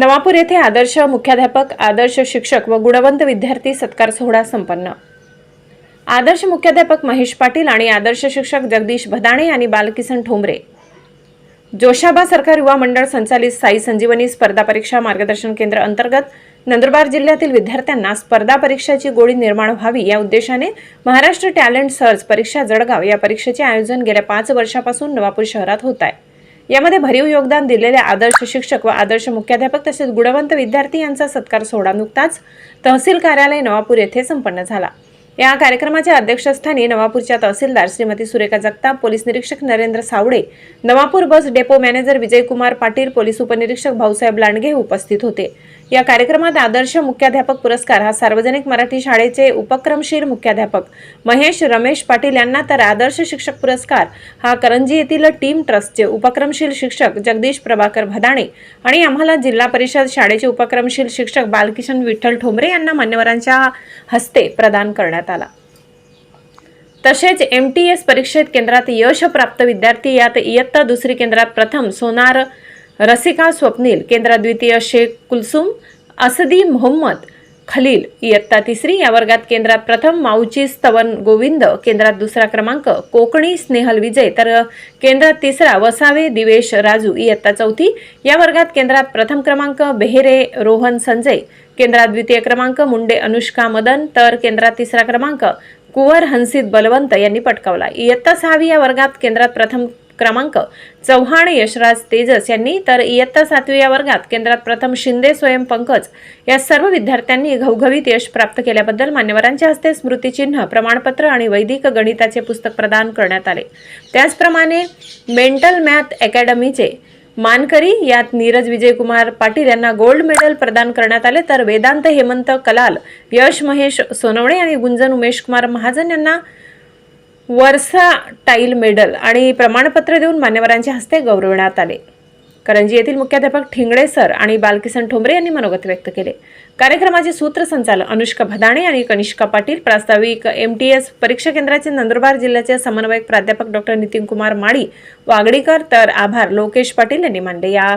नवापूर येथे आदर्श मुख्याध्यापक आदर्श शिक्षक व गुणवंत विद्यार्थी सत्कार सोहळा संपन्न. आदर्श मुख्याध्यापक महेश पाटील आणि आदर्श शिक्षक जगदीश भदाणे आणि बालकिसन ठोंबरे. जोशाबा सरकार युवा मंडळ संचालित साई संजीवनी स्पर्धा परीक्षा मार्गदर्शन केंद्र अंतर्गत नंदुरबार जिल्ह्यातील विद्यार्थ्यांना स्पर्धा परीक्षाची गोडी निर्माण व्हावी या उद्देशाने महाराष्ट्र टॅलेंट सर्च परीक्षा जळगाव या परीक्षेचे आयोजन गेल्या पाच वर्षापासून नवापूर शहरात होत आहे. यामध्ये भरीव योगदान दिलेले आदर्श शिक्षक व आदर्श मुख्याध्यापक तसेच गुणवंत विद्यार्थी यांचा सत्कार सोहळा नुकताच तहसील कार्यालय नवापूर येथे संपन्न झाला. या कार्यक्रमाच्या अध्यक्षस्थानी नवापूरच्या तहसीलदार श्रीमती सुरेखा जगताप पोलीस निरीक्षक Narendra Sawade Navapur bus depot manager Vijaykumar Patil police उपनिरीक्षक भाऊसाहेब लांडगे उपस्थित होते. या कार्यक्रमात आदर्श मुख्याध्यापक पुरस्कार हा सार्वजनिक मराठी शाळेचे उपक्रमशील मुख्याध्यापक महेश रमेश पाटील यांना तर आदर्श शिक्षक पुरस्कार हा करंजी येथील टीम ट्रस्टचे उपक्रमशील शिक्षक जगदीश प्रभाकर भदाणे आणि आम्हाला जिल्हा परिषद शाळेचे उपक्रमशील शिक्षक बालकिशन विठ्ठल ठोंबरे यांना मान्यवरांच्या हस्ते प्रदान करण्यात आला. तसेच एम टी एस परीक्षेत केंद्रात यश प्राप्त विद्यार्थी यात इयत्ता दुसरी केंद्रात प्रथम सोनार रसिका स्वप्नील केंद्रात द्वितीय शेख कुलसुम असदी मोहम्मद खलील इयत्ता तिसरी या वर्गात केंद्रात प्रथम माऊची स्तवन गोविंद केंद्रात दुसरा क्रमांक कोकणी स्नेहल विजय तर केंद्रात तिसरा वसावे दिवेश राजू इयत्ता चौथी या वर्गात केंद्रात प्रथम क्रमांक बेहेरे रोहन संजय केंद्रात द्वितीय क्रमांक मुंडे अनुष्का मदन तर केंद्रात तिसरा क्रमांक कुवर हंसित बलवंत यांनी पटकावला. इयत्ता सहावी या वर्गात केंद्रात प्रथम क्रमांक चव्हाण यशराज तेजस यांनी तर इयत्ता सातवी या वर्गात केंद्रात प्रथम शिंदे स्वयं पंकज या सर्व विद्यार्थ्यांनी घवघवीत यश प्राप्त केल्याबद्दल मान्यवरांच्या हस्ते स्मृतिचिन्ह प्रमाणपत्र आणि वैदिक गणिताचे पुस्तक प्रदान करण्यात आले. त्याचप्रमाणे मेंटल मॅथ अकॅडमीचे मानकरी यात नीरज विजयकुमार पाटील यांना गोल्ड मेडल प्रदान करण्यात आले. तर वेदांत हेमंत कलाल यश महेश सोनवणे आणि गुंजन उमेश कुमार महाजन यांना वर्सा टाईल मेडल आणि प्रमाणपत्र देऊन मान्यवरांच्या हस्ते गौरविण्यात आले. करंजी येथील मुख्याध्यापक ठिंगळे सर आणि बालकिसन ठोंबरे यांनी मनोगत व्यक्त केले. कार्यक्रमाचे सूत्रसंचालन अनुष्का भदाणे आणि कनिष्का पाटील प्रास्ताविक एम टी एस परीक्षा केंद्राचे नंदुरबार जिल्ह्याचे समन्वयक प्राध्यापक डॉक्टर नितीन कुमार माळी वागडीकर तर आभार लोकेश पाटील यांनी मानले या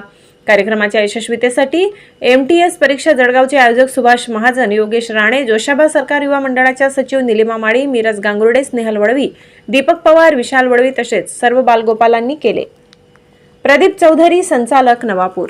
कार्यक्रमाच्या यशस्वीतेसाठी एम टी एस परीक्षा जळगावचे आयोजक सुभाष महाजन योगेश राणे जोशाबा सरकार युवा मंडळाच्या सचिव निलिमा माळी मिरज गांगुर्डे स्नेहल वडवी दीपक पवार विशाल वडवी तसेच सर्व बालगोपालांनी केले. प्रदीप चौधरी संचालक नवापूर.